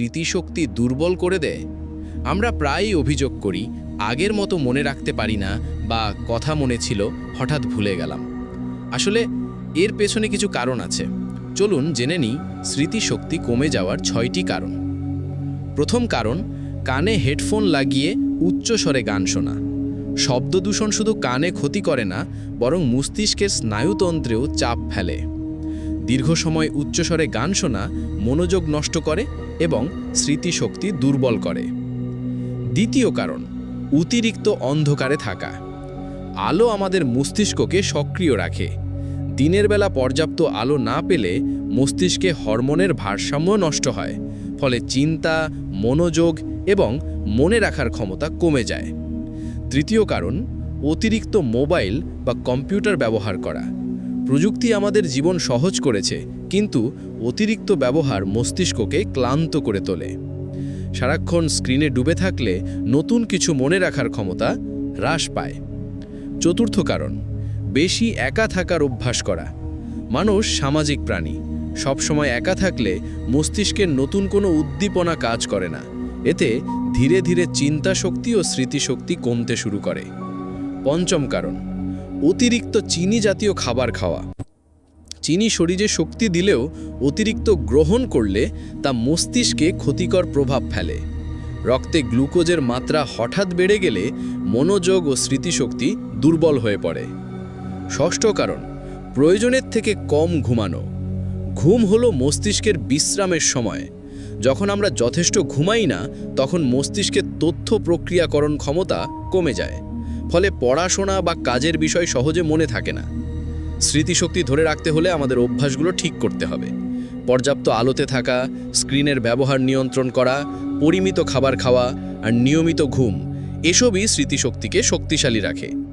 স্মৃতিশক্তি দুর্বল করে দেয়। আমরা প্রায়ই অভিযোগ করি, আগের মতো মনে রাখতে পারি না বা কথা মনে ছিল, হঠাৎ ভুলে গেলাম। আসলে, এর পেছনে কিছু কারণ আছে। চলুন জেনে নিই স্মৃতিশক্তি কমে যাওয়ার ছয়টি কারণ। প্রথম কারণ, কানে হেডফোন লাগিয়ে উচ্চস্বরে গান শোনা। শব্দ দূষণ শুধু কানে ক্ষতি করে না, বরং মস্তিষ্কের স্নায়ুতন্ত্রেও চাপ ফেলে। দীর্ঘ সময় উচ্চস্বরে গান শোনা, মনোযোগ নষ্ট করে এবং স্মৃতিশক্তি দুর্বল করে। দ্বিতীয় কারণ, অতিরিক্ত অন্ধকারে থাকা। আলো আমাদের মস্তিষ্ককে সক্রিয় রাখে। দিনের বেলা পর্যাপ্ত আলো না পেলে মস্তিষ্কে হরমোনের ভারসাম্য নষ্ট হয়, ফলে চিন্তা, মনোযোগ এবং মনে রাখার ক্ষমতা কমে যায়। তৃতীয় কারণ, অতিরিক্ত মোবাইল বা কম্পিউটার ব্যবহার করা। প্রযুক্তি আমাদের জীবন সহজ করেছে, কিন্তু অতিরিক্ত ব্যবহার মস্তিষ্ককে ক্লান্ত করে তোলে। সারাক্ষণ স্ক্রিনে ডুবে থাকলে নতুন কিছু মনে রাখার ক্ষমতা হ্রাস পায়। চতুর্থ কারণ, বেশি একা থাকার অভ্যাস করা। মানুষ সামাজিক প্রাণী, সবসময় একা থাকলে মস্তিষ্কের নতুন কোনো উদ্দীপনা কাজ করে না। এতে ধীরে ধীরে চিন্তা শক্তি ও স্মৃতিশক্তি কমতে শুরু করে। পঞ্চম কারণ অতিরিক্ত চিনি জাতীয় খাবার খাওয়া। চিনি শরীরে শক্তি দিলেও অতিরিক্ত গ্রহণ করলে তা মস্তিষ্কে ক্ষতিকর প্রভাব ফেলে। রক্তে গ্লুকোজের মাত্রা হঠাৎ বেড়ে গেলে মনোযোগ ও স্মৃতিশক্তি দুর্বল হয়ে পড়ে। ষষ্ঠ কারণ, প্রয়োজনের থেকে কম ঘুমানো। ঘুম হলো মস্তিষ্কের বিশ্রামের সময়। যখন আমরা যথেষ্ট ঘুমাই না, তখন মস্তিষ্কের তথ্য প্রক্রিয়াকরণ ক্ষমতা কমে যায়। ফলে পড়াশোনা বা কাজের বিষয় সহজে মনে থাকে না। স্মৃতিশক্তি ধরে রাখতে হলে আমাদের অভ্যাসগুলো ঠিক করতে হবে। পর্যাপ্ত আলোতে থাকা, স্ক্রিনের ব্যবহার নিয়ন্ত্রণ করা, পরিমিত খাবার খাওয়া আর নিয়মিত ঘুম, এসবই স্মৃতিশক্তিকে শক্তিশালী রাখে।